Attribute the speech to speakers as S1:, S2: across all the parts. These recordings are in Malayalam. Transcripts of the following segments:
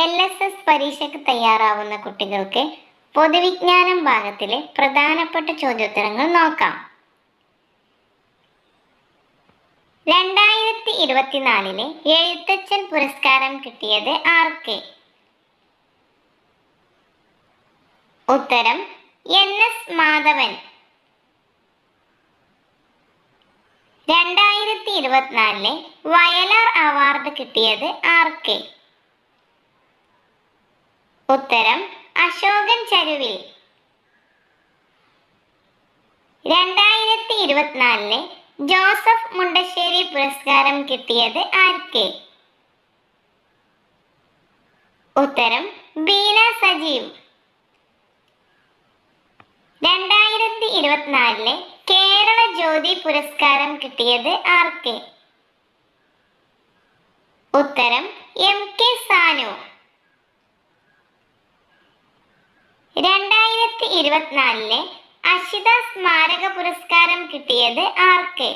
S1: എൽ എസ് എസ് പരീക്ഷയ്ക്ക് തയ്യാറാവുന്ന കുട്ടികൾക്ക് പൊതുവിജ്ഞാനം ഭാഗത്തിലെ പ്രധാനപ്പെട്ട ചോദ്യോത്തരങ്ങൾ നോക്കാം. രണ്ടായിരത്തി ഇരുപത്തിനാലിലെ എഴുത്തച്ഛൻ പുരസ്കാരം കിട്ടിയത് ആർക്ക്? ഉത്തരം എൻ എസ് മാധവൻ. രണ്ടായിരത്തി ഇരുപത്തിനാലിലെ വയലാർ അവാർഡ് കിട്ടിയത് ആർക്ക്? ഉത്തരം അശോകൻ ചരുവിൽ. രണ്ടായിരത്തി ഇരുപത്തിനാലിലെ ജോസഫ് മുണ്ടശ്ശേരി പുരസ്കാരം കിട്ടിയത് ആർക്ക്? ഉത്തരം ബീന സജീവ്. രണ്ടായിരത്തി ഇരുപത്തിനാലിലെ കേരള ജ്യോതി പുരസ്കാരം കിട്ടിയത് ആർക്ക്? ഉത്തരം എം കെ സാനു. രണ്ടായിരത്തി ഇരുപത്തിനാലിലെ അഷിത സ്മാരക പുരസ്കാരം കിട്ടിയത് ആർക്ക്?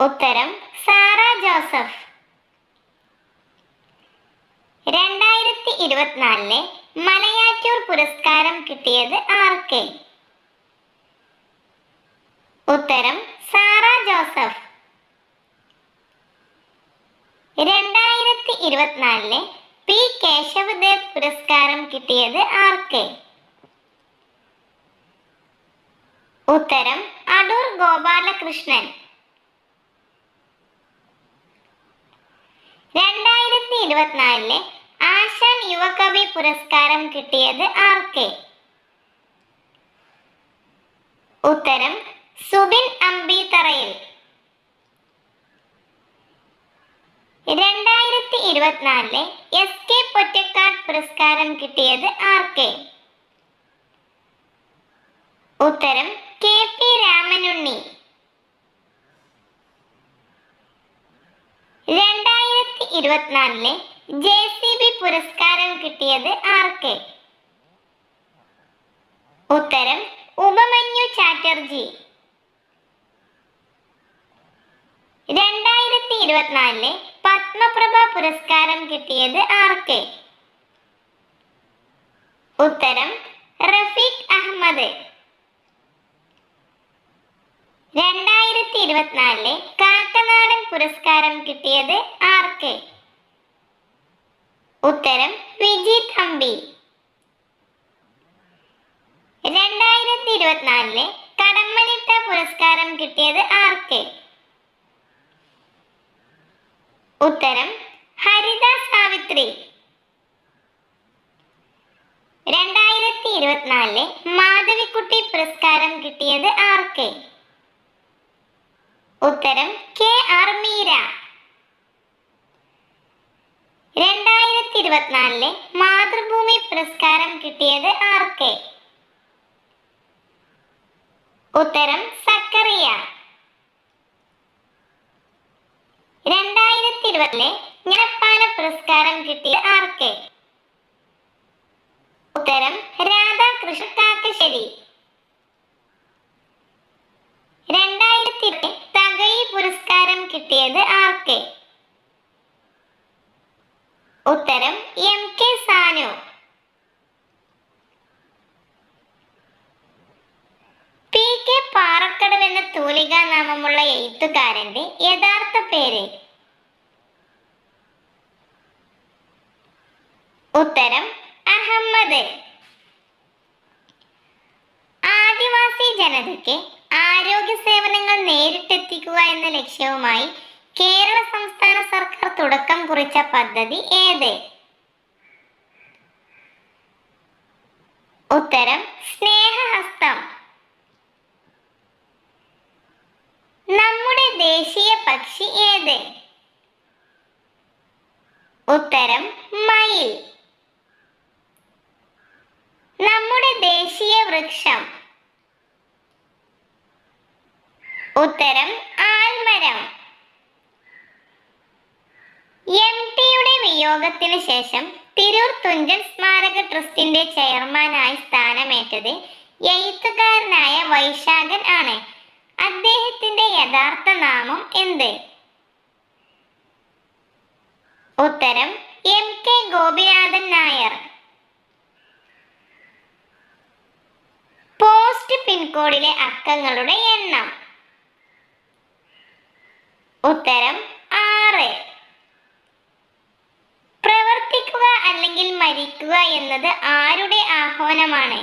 S1: ഉത്തരം സാറ ജോസഫ്. രണ്ടായിരത്തി ഇരുപത്തിനാലിലെ മലയാറ്റൂർ പുരസ്കാരം കിട്ടിയത് ആർക്ക്? ഉത്തരം സാറ ജോസഫ്. രണ്ടായിരത്തി ഇരുപത്തിനാലിലെ പി കേശവദേവ് പുരസ്കാരം കിട്ടിയത് ആർക്ക്? ഉത്തരം അടൂർ ഗോപാലകൃഷ്ണൻ. രണ്ടായിരത്തി ഇരുപത്തിനാലിലെ ആശാൻ യുവകവി പുരസ്കാരം കിട്ടിയത് ആർക്ക്? ഉത്തരം സുബിൻ അമ്പീത്തറയിൽ. രണ്ടായിരത്തി ഇരുപത്തിനാലിലെ എസ് കെ പൊറ്റക്കാട് പുരസ്കാരം കിട്ടിയത് ആർക്ക്? ഉത്തരം കെ പി രാമനുണ്ണി. രണ്ടായിരത്തി ഇരുപത്തിനാലിലെ ജെ സി ബി പുരസ്കാരം കിട്ടിയത് ആർക്ക്? ഉത്തരം ഉപമന്യു ചാറ്റർജി. രണ്ടായിരത്തി ഇരുപത്തിനാലിലെ പത്മപ്രഭ പുരസ്കാരം കിട്ടിയത് ആർക്ക്? ഉത്തരം റഫീഖ് അഹമ്മദ്. രണ്ടായിരത്തി ഇരുപത്തിനാലിലെ കാക്കനാടൻ പുരസ്കാരം കിട്ടിയത് ആർക്ക്? ഉത്തരം വിജി തമ്പി. രണ്ടായിരത്തി ഇരുപത്തിനാലിലെ കടമ്മനിട്ട പുരസ്കാരം കിട്ടിയത് ആർക്ക്? ഉത്തരം ഹരിത സാവിത്രി. രണ്ടായിരത്തി ഇരുപത്തിനാലിലെ മാധവിക്കുട്ടി പുരസ്കാരം കിട്ടിയത് ആർക്ക്? ഉത്തരം കെ ആർ മീര. രണ്ടായിരത്തി ഇരുപത്തിനാലിലെ മാതൃഭൂമി പുരസ്കാരം കിട്ടിയത് ആർക്ക്? ഉത്തരം സക്കറിയ. രണ്ടായിരത്തി ഇരുപതിലെ ജ്ഞാനപ്പാന പുരസ്കാരം കിട്ടിയ ആർക്ക്? ഉത്തരം രാധാകൃഷ്ണ കാക്കശ്ശേരി. രണ്ടായിരത്തി തകഴി പുരസ്കാരം കിട്ടിയത് ആർക്ക്? ഉത്തരം M K Sanu. P K Parakkadavu എന്ന തൂലിക നാമമുള്ള എഴുത്തുകാരന്റെ യഥാർത്ഥ പേര് ഉത്തരം അഹമ്മദ്. ആദിവാസി ജനതയ്ക്ക് ആരോഗ്യ സേവനങ്ങൾ നേരിട്ടെത്തിക്കുക എന്ന ലക്ഷ്യവുമായി കേരള സംസ്ഥാന സർക്കാർ തുടക്കം കുറിച്ച പദ്ധതി ഏത്? ഉത്തരം സ്നേഹഹസ്തം. നമ്മുടെ ദേശീയ പക്ഷി ഏത്? ഉത്തരം മയിൽ. നമ്മുടെ ദേശീയ വൃക്ഷം. ഉത്തരം ആൽമരം. എം ടിയുടെ വിയോഗത്തിന് ശേഷം തിരൂർ തുഞ്ചൻ സ്മാരക ട്രസ്റ്റിന്റെ ചെയർമാനായി സ്ഥാനമേറ്റത് എഴുത്തുകാരനായ വൈശാഖൻ ആണ്. അദ്ദേഹത്തിന്റെ യഥാർത്ഥ നാമം എന്ത്? ഉത്തരം എം കെ ഗോപിനാഥൻ നായർ. പിൻകോഡിലെ അക്കങ്ങളുടെ എണ്ണം. ഉത്തരം ആറ്. പ്രവർത്തിക്കുക അല്ലെങ്കിൽ മരിക്കുക എന്നത് ആരുടെ ആഹ്വാനമാണ്?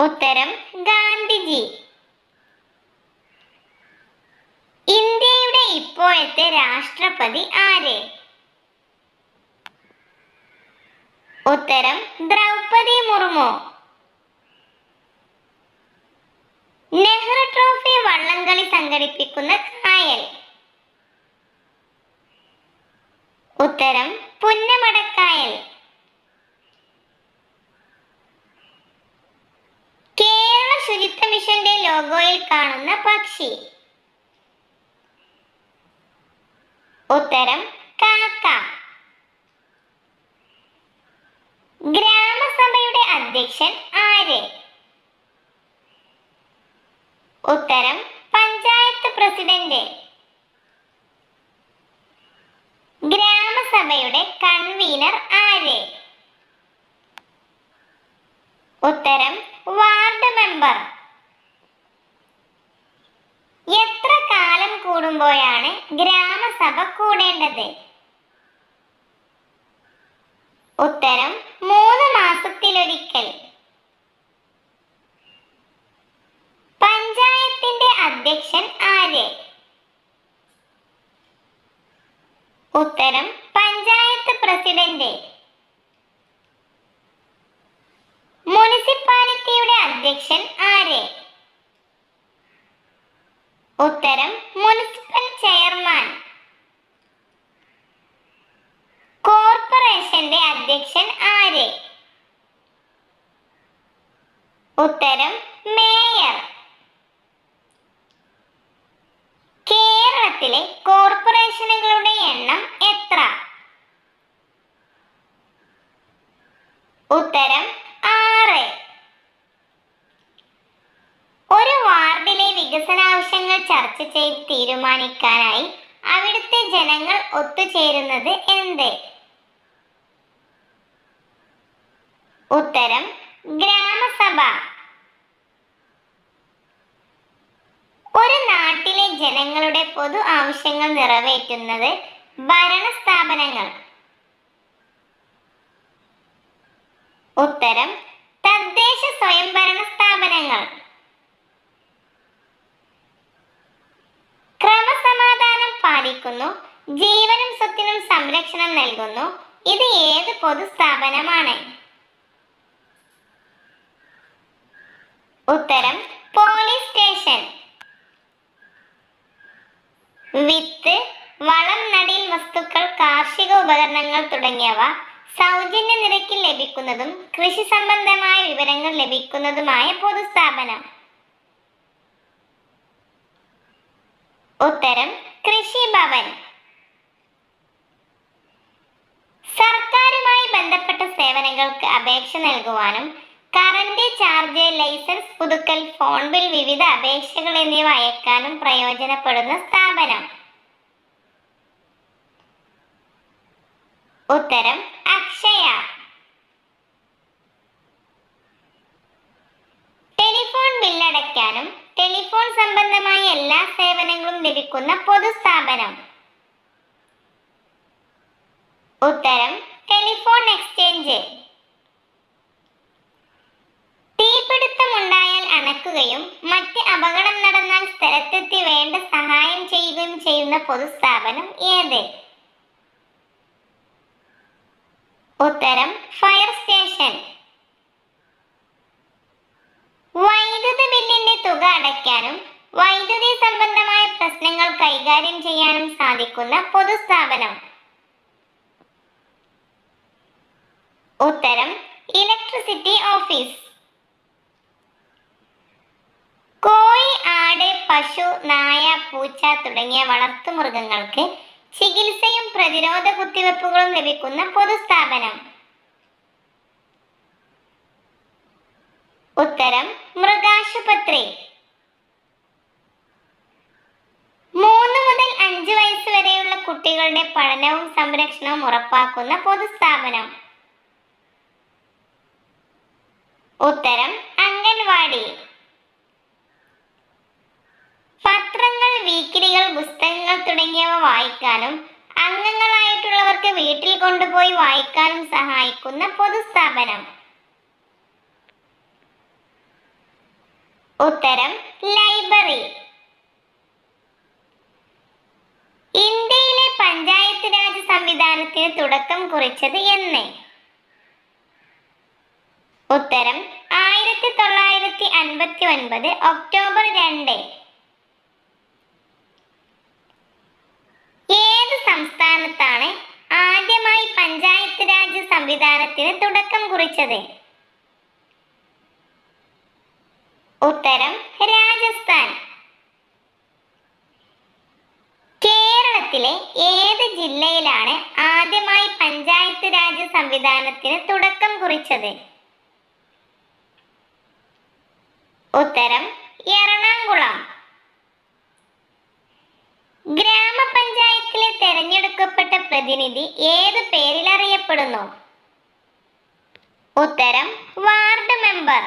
S1: ഉത്തരം ഗാന്ധിജി. ഇന്ത്യയുടെ ഇപ്പോഴത്തെ രാഷ്ട്രപതി ആര്? ഉത്തരം ദ്രൗപദി മുർമു. നെഹ്റു ട്രോഫി വള്ളംകളി സംഘടിപ്പിക്കുന്ന കായൽ. ഉത്തരം പുന്നമടക്കായൽ. കേരള ശുചിത്വ മിഷന്റെ ലോഗോയിൽ കാണുന്ന പക്ഷി. ഉത്തരം കാക്ക. ഗ്രാമസഭയുടെ അധ്യക്ഷൻ ആര്? ഉത്തരം പഞ്ചായത്ത് പ്രസിഡന്റ്. ഗ്രാമസഭയുടെ കൺവീനർ ആര്? ഉത്തരം വാർഡ് മെമ്പർ. എത്ര കാലം കൂടുമ്പോഴാണ് ഗ്രാമസഭ കൂടേണ്ടത്? ഉത്തരം മൂന്ന് മാസത്തിലൊരിക്കൽ. പഞ്ചായത്തിന്റെ അധ്യക്ഷൻ ആര്? ഉത്തരം പഞ്ചായത്ത് പ്രസിഡന്റ്. മുനിസിപ്പാലിറ്റിയുടെ അധ്യക്ഷൻ ആര്? ഉത്തരം മുനിസിപ്പൽ ചെയർമാൻ. കോർപ്പറേഷന്റെ അധ്യക്ഷൻ ആര്? ഉത്തരം മേയർ കേരളത്തിലെ കോർപ്പറേഷനുകളുടെ എണ്ണം എത്ര ഉത്തരം ആറ് ഒരു വാർഡിലെ വികസനാവശ്യങ്ങൾ ചർച്ച ചെയ്ത് തീരുമാനിക്കാനായി അവിടുത്തെ ജനങ്ങൾ ഒത്തുചേരുന്നത് എന്ത്? ഉത്തരം ഗ്രാമസഭ. ഒരു നാട്ടിലെ ജനങ്ങളുടെ പൊതു ആവശ്യങ്ങൾ നിറവേറ്റുന്നത് ഭരണസ്ഥാപനങ്ങൾ. ഉത്തരം തദ്ദേശ സ്വയംഭരണ സ്ഥാപനങ്ങൾ. പാലിക്കുന്നു ജീവനും സ്വത്തിനും സംരക്ഷണം നൽകുന്നു. ഇത് ഏത് പൊതുസ്ഥാപനമാണ്? ഉത്തരം പോലീസ് സ്റ്റേഷൻ. വിത്ത് വളം നടീൽ വസ്തുക്കൾ കാർഷിക ഉപകരണങ്ങൾ തുടങ്ങിയവ സൗജന്യ നിരക്കിൽ ലഭിക്കുന്നതും കൃഷി സംബന്ധമായ വിവരങ്ങൾ ലഭിക്കുന്നതുമായ പൊതുസ്ഥാപനം. ഉത്തരം കൃഷിഭവൻ. സർക്കാരുമായി ബന്ധപ്പെട്ട സേവനങ്ങൾക്ക് അപേക്ഷ നൽകുവാനും കറന്റ് ചാർജ് ലൈസൻസ് പുതുക്കൽ ഫോൺ ബിൽ വിവിധ അപേക്ഷകൾ എന്നിവ അയക്കാനും പ്രയോജനപ്പെടുന്ന സ്ഥാപനം. ഉത്തരം അക്ഷയ. ടെലിഫോൺ ബില്ലടയ്ക്കാനും ടെലിഫോൺ സംബന്ധമായ എല്ലാ സേവനങ്ങളും ലഭിക്കുന്ന പൊതുസ്ഥാപനം. ഉത്തരം ടെലിഫോൺ എക്സ്ചേഞ്ച്. തീപിടുത്തമുണ്ടായാൽ അണക്കുകയും മറ്റ് അപകടം നടന്നാൽ സ്ഥലത്തെത്തി വേണ്ട സഹായം ചെയ്യുകയും ചെയ്യുന്ന പൊതുസ്ഥാപനം ഏത്? ഉത്തരം ഫയർ സ്റ്റേഷൻ വൈദ്യുത ബില്ലിന്റെ തുക അടയ്ക്കാനും വൈദ്യുതി സംബന്ധമായ പ്രശ്നങ്ങൾ കൈകാര്യം ചെയ്യാനും സാധിക്കുന്ന പൊതുസ്ഥാപനം. ഉത്തരം ഇലക്ട്രിസിറ്റി ഓഫീസ് കോഴി ആട് പശു നായ പൂച്ച തുടങ്ങിയ വളർത്തുമൃഗങ്ങൾക്ക് ചികിത്സയും പ്രതിരോധ കുത്തിവെപ്പുകളും ലഭിക്കുന്ന പൊതുസ്ഥാപനം. ഉത്തരം മൃഗാശുപത്രി. മൂന്ന് മുതൽ അഞ്ച് വയസ്സ് വരെയുള്ള കുട്ടികളുടെ പഠനവും സംരക്ഷണവും ഉറപ്പാക്കുന്ന പൊതുസ്ഥാപനം. ഉത്തരം അംഗൻവാടി. പത്രങ്ങൾ വീക്കിലികൾ പുസ്തകങ്ങൾ തുടങ്ങിയവ വായിക്കാനും അംഗങ്ങളായിട്ടുള്ളവർക്ക് വീട്ടിൽ കൊണ്ടുപോയി വായിക്കാനും സഹായിക്കുന്ന പൊതുസ്ഥാപനം. ഉത്തരം ലൈബ്രറി. ഇന്ത്യയിലെ പഞ്ചായത്ത് രാജ് സംവിധാനത്തിന് തുടക്കം കുറിച്ചത് എന്ന്. ഉത്തരം ആയിരത്തി തൊള്ളായിരത്തി അൻപത്തി ഒൻപത് ഒക്ടോബർ രണ്ട്. ഏത് സംസ്ഥാനത്താണ് ആദ്യമായി പഞ്ചായത്ത് രാജ് സംവിധാനത്തിന് തുടക്കം കുറിച്ചത്? ഉത്തരം രാജസ്ഥാൻ. കേരളത്തിലെ ഏത് ജില്ലയിലാണ് ആദ്യമായി പഞ്ചായത്ത് രാജ് സംവിധാനത്തിന് തുടക്കം കുറിച്ചത്? ഉത്തരം എറണാകുളം. ഗ്രാമപഞ്ചായത്തിലെ തെരഞ്ഞെടുക്കപ്പെട്ട പ്രതിനിധി ഏത് പേരിൽ അറിയപ്പെടുന്നു? ഉത്തരം വാർഡ് മെമ്പർ.